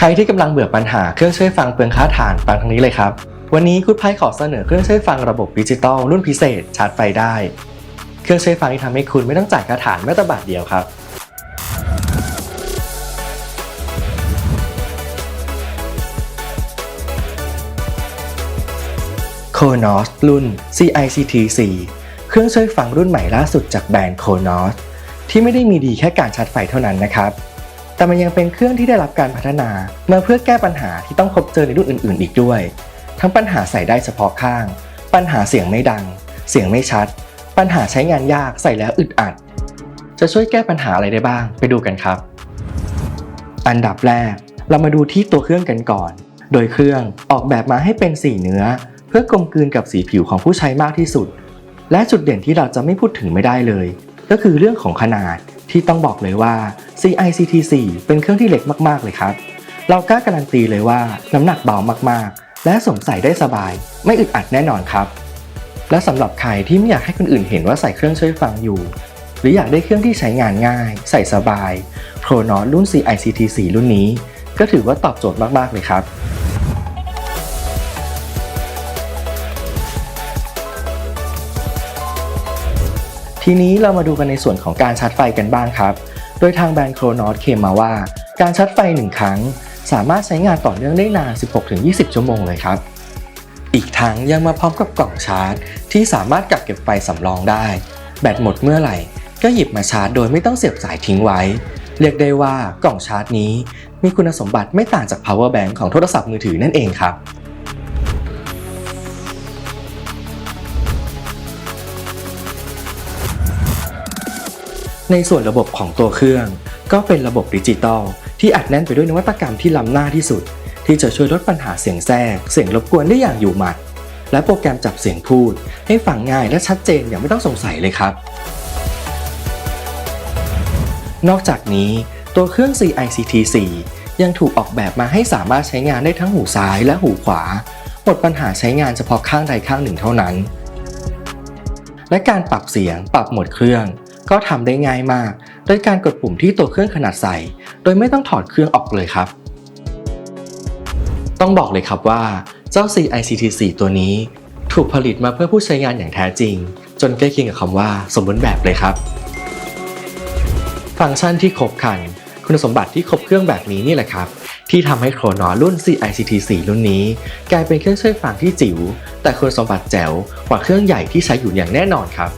ใครที่กำลังเบื่อปัญหาเครื่องช่วยฟังเปลืองค่าถ่านฟังทางนี้เลยครับ วันนี้คุณไพ่ขอเสนอเครื่องช่วยฟังระบบดิจิตอลรุ่นพิเศษชาร์จไฟได้ เครื่องช่วยฟังที่ทำให้คุณไม่ต้องจ่ายค่าถ่านแม้แต่บาทเดียวครับ c o n o s รุ่น CICT4 เครื่องช่วยฟังรุ่นใหม่ล่าสุดจากแบรนด์ c o n o s ที่ไม่ได้มีดีแค่การชาร์จไฟเท่านั้นนะครับ แต่มันยังเป็นเครื่องที่ได้รับการพัฒนามาเพื่อแก้ปัญหาที่ต้องพบเจอในรุ่นอื่น ๆ อีกด้วย ทั้งปัญหาใส่ได้เฉพาะข้าง ปัญหาเสียงไม่ดัง เสียงไม่ชัด ปัญหาใช้งานยากใส่แล้วอึดอัด จะช่วยแก้ปัญหาอะไรได้บ้าง ไปดูกันครับ อันดับแรก เรามาดูที่ตัวเครื่องกันก่อน โดยเครื่องออกแบบมาให้เป็นสีเนื้อ เพื่อกลมกลืนกับสีผิวของผู้ใช้มากที่สุด และจุดเด่นที่เราจะไม่พูดถึงไม่ได้เลย ก็คือเรื่องของขนาด ที่ต้องบอกเลยว่า CICT4 เป็นเครื่องที่เล็กมากๆเลยครับ เรากล้าการันตีเลยว่าน้ำหนักเบามากๆ และสวมใส่ได้สบาย ไม่อึดอัดแน่นอนครับ และสำหรับใครที่ไม่อยากให้คนอื่นเห็นว่าใส่เครื่องช่วยฟังอยู่ หรืออยากได้เครื่องที่ใช้งานง่าย ใส่สบาย Pronos รุ่น CICT4 รุ่นนี้ ก็ถือว่าตอบโจทย์มากๆเลยครับ ทีนี้เรามาดูกันในส่วนของการชาร์จไฟกันบ้างครับ โดยทางแบรนด์โครนอสเคมมาว่า การชาร์จไฟ 1 ครั้ง สามารถใช้งานต่อเนื่องได้นาน 16-20 ชั่วโมงเลยครับ อีกทั้งยังมาพร้อมกับกล่องชาร์จ ที่สามารถกักเก็บไฟสำรองได้ แบตหมดเมื่อไหร่ ก็หยิบมาชาร์จโดยไม่ต้องเสียบสายทิ้งไว้ เรียกได้ว่ากล่องชาร์จนี้ มีคุณสมบัติไม่ต่างจาก power bank ของโทรศัพท์มือถือนั่นเองครับ ในส่วนระบบของตัวเครื่อง ก็เป็นระบบดิจิตอลที่อัดแน่นไปด้วยนวัตกรรมที่ล้ำหน้าที่สุด ที่จะช่วยลดปัญหาเสียงแทรก เสียงรบกวนได้อย่างอยู่หมัด และโปรแกรมจับเสียงพูด ให้ฟังง่ายและชัดเจนอย่างไม่ต้องสงสัยเลยครับ นอกจากนี้ตัวเครื่อง CICT4 ยังถูกออกแบบมาให้สามารถใช้งานได้ทั้งหูซ้ายและหูขวาหมดปัญหาใช้งานเฉพาะข้างใดข้างหนึ่งเท่านั้น และการปรับเสียงปรับหมดเครื่อง ก็ทำได้ง่ายมาก โดยการกดปุ่มที่ตัวเครื่องขนาดใส โดยไม่ต้องถอดเครื่องออกเลยครับ ต้องบอกเลยครับว่าเจ้า CICT4 ตัวนี้ ถูกผลิตมาเพื่อผู้ใช้งานอย่างแท้จริง จนใกล้เคียงกับคำว่าสมบูรณ์แบบเลยครับ ฟังก์ชันที่ครบครัน คุณสมบัติที่ครบเครื่องแบบนี้นี่แหละครับ ที่ทำให้โครนอรุ่น CICT4 รุ่นนี้ กลายเป็นเครื่องช่วยฟังที่จิ๋ว แต่คุณสมบัติแจ๋วกว่าเครื่องใหญ่ที่ใช้อยู่อย่างแน่นอนครับ